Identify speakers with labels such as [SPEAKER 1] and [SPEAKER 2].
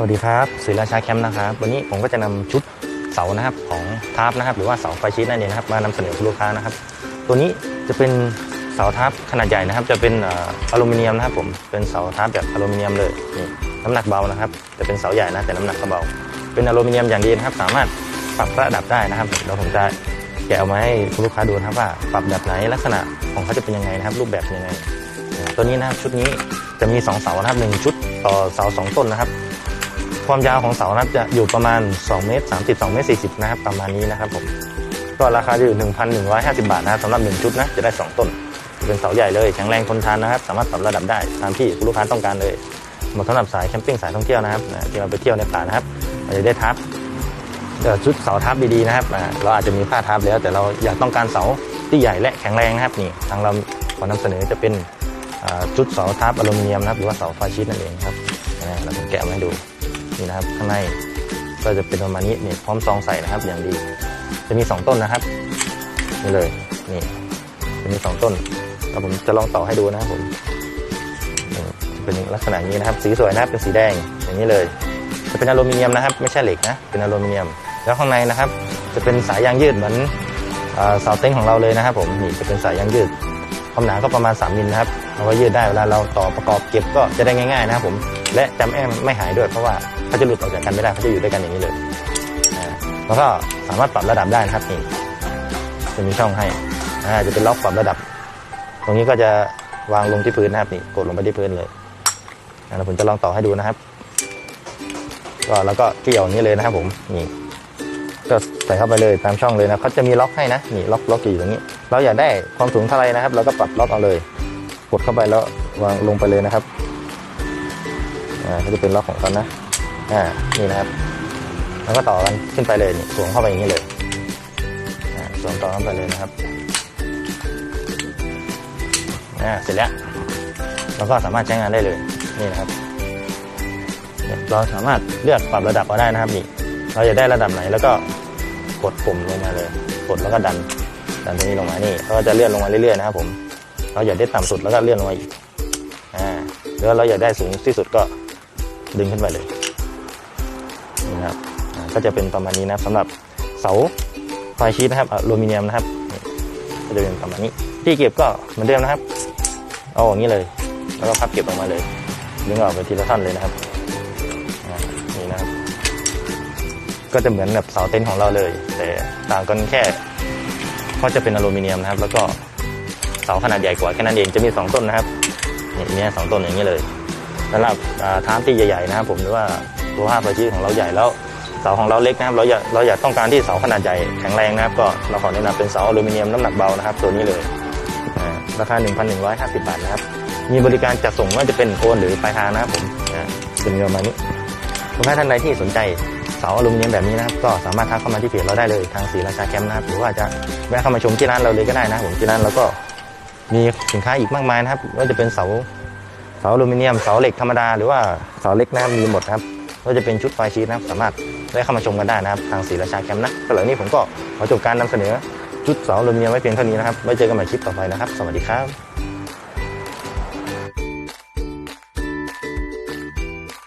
[SPEAKER 1] สวัสดีครับสื่อราชาแคมป์นะครับ วันนี้ผมก็จะนำชุดเสานะครับของทาร์ปนะครับ หรือว่าเสาไฟชีตนั่นเองนะครับ มานำเสนอลูกค้านะครับ ตัวนี้จะเป็นเสาทาร์ปขนาดใหญ่นะครับ จะเป็นอลูมิเนียมนะครับ ผมเป็นเสาทาร์ปแบบอลูมิเนียมเลยนี่น้ำหนักเบานะครับจะเป็นเสาใหญ่นะแต่น้ำหนักก็เบา เป็นอลูมิเนียมอย่างดีนะครับ สามารถปรับระดับได้นะครับเดี๋ยวผมจะแกะออกมาให้ลูกค้าดูนะครับว่าปรับแบบไหนลักษณะของเขาจะเป็นยังไงนะครับ รูปแบบยังไง ตัวนี้นะครับชุดนี้จะมี 2 เสานะครับหนึ่งชุดต่อเสา2ต้นนะครับ ความยาวของเสานะครับจะอยู่ประมาณ2เมตร32เมตร40นะครับประมาณนี้นะครับผมก็ราคาจะอยู่ 1,150 บาทนะครับสำหรับ 1 ชุดนะจะได้ 2 ต้น เป็นเสาใหญ่เลยแข็งแรงทนทานนะครับ สามารถปรับระดับได้ตามที่ลูกค้าต้องการเลยเหมาะสำหรับสายแคมปิ้งสายท่องเที่ยวนะครับที่เราไปเที่ยวในป่านะครับเราจะได้ทับชุดเสาทับดีๆนะครับเราอาจจะมีผ้าทับแล้ว แต่เราอยากต้องการเสาที่ใหญ่และแข็งแรงนะครับนี่ทางเราขอนำเสนอจะเป็นชุดเสาทับอลูมิเนียมนะครับหรือว่าเสาไฟชีตนั่นเองครับนะเราจะแกะมาให้ดู นี่นะครับ ข้างในก็จะเป็นประมาณนี้นี่พร้อมซองใส่นะครับ อย่างดี จะมี 2 ต้นนะครับนี่เลยนี่จะมี 2 ต้นแล้วผมจะลองต่อให้ดูนะครับผมเป็นลักษณะนี้นะครับ สีสวยนะครับเป็นสีแดงอย่างนี้เลย จะเป็นอลูมิเนียมนะครับ ไม่ใช่เหล็กนะเป็นอลูมิเนียม แล้วข้างในนะครับ จะเป็นสายยางยืดเหมือนอ่าเสาเต็งของเราเลยนะครับ ผมนี่จะเป็นสายยางยืดความหนาก็ประมาณ 3มิลนะครับเอาไว้ยืดได้เวลาเราต่อประกอบเก็บก็จะได้ง่าย ๆ นะครับผมและจำแอมไม่หายด้วยเพราะว่า เขาจะหลุดออกจากกันไม่ได้เขาจะอยู่ด้วยกันอย่างนี้เลยแล้วก็สามารถปรับระดับได้นะครับนี่จะมีช่องให้จะเป็นล็อกปรับระดับ ตรงนี้ก็จะวางลงที่พื้นนะครับนี่กดลงไปที่พื้นเลยอ่าแล้วผมจะลองต่อให้ดูนะครับ ก็แล้วก็เกี่ยวอย่างนี้เลยนะครับ ผมนี่ก็ใส่เข้าไปเลยตามช่องเลยนะเขาจะมีล็อกให้นะนี่ล็อกล็อกอยู่ตรงนี้ เราอยากได้ความสูงเท่าไรนะครับเราก็ปรับล็อกเอาเลย กดเข้าไปแล้ววางลงไปเลยนะครับอ่าก็จะเป็นล็อกของเขานะ อ่านี่นะครับ แล้วก็ต่อกันขึ้นไปเลยนี่สวมเข้าไปอย่างนี้เลยอ่าสวมต่อเข้าไปเลยนะครับอ่าเสร็จแล้วเราก็สามารถใช้งานได้เลยนี่นะครับเราสามารถเลือกปรับระดับเอาได้นะครับนี่เราอยากได้ระดับไหนแล้วก็กดปุ่มลงมาเลย กดแล้วก็ดันดันตรงนี้ลงมานี่เขาก็จะเลื่อนลงมาเรื่อยๆนะครับผม เราอยากได้ต่ำสุดแล้วก็เลื่อนลงมาอีกอ่าหรือว่าเราอยากได้สูงที่สุดก็ดึงขึ้นไปเลย ก็จะเป็นประมาณนี้นะครับสำหรับเสาไฟชีตนะครับอลูมิเนียมนะครับก็จะเป็นประมาณนี้ ที่เก็บก็เหมือนเดิมนะครับ เอาอย่างนี้เลย แล้วก็พับเก็บออกมาเลยดึงออกไปทีละท่อนเลยนะครับนี่นะครับ ก็จะเหมือนแบบเสาเต็นท์ของเราเลย แต่ต่างกันแค่ก็จะเป็นอลูมิเนียมนะครับ แล้วก็เสาขนาดใหญ่กว่าแค่นั้นเองจะมี 2 ต้นนะครับนี่มีสองต้นอย่างนี้เลยสำหรับอ่าทามที่ใหญ่ๆนะครับ ผมหรือว่าตัวภาพประชีของเราใหญ่แล้ว เสาของเราเล็กนะครับ เราอยากเราอยากต้องการที่เสาขนาดใหญ่แข็งแรงนะครับ ก็เราขอแนะนำเป็นเสาอลูมิเนียมน้ำหนักเบานะครับ ตัวนี้เลยอ่าราคา 1,150 บาทนะครับ มีบริการจัดส่งว่าจะเป็นโอนหรือปลายทางนะครับผมอ่าจะมีประมาณนี้ลูกค้าท่านใดที่สนใจเสาอลูมิเนียมแบบนี้นะครับ ก็สามารถทักเข้ามาที่เพจเราได้เลยทางศรีราชาแคมป์นะครับ หรือว่าจะแวะเข้ามาชมที่ร้านเราเลยก็ได้นะผมที่ร้านเราก็มีสินค้าอีกมากมายนะครับไม่ว่าจะเป็นเสาเสาอลูมิเนียมเสาเหล็กธรรมดาหรือว่าเสาเล็กนะครับมีหมดนะครับไม่ว่าจะเป็นชุดไฟชีตนะครับสามารถ ได้เข้ามาชมกันได้นะครับ ทางศรีราชาแคมป์นะสำหรับนี้ผมก็ขอจบการนำเสนอชุดเสาอลูมิเนียไว้เพียงเท่านี้นะครับไว้เจอกันใหม่คลิปต่อไปนะครับ สวัสดีครับ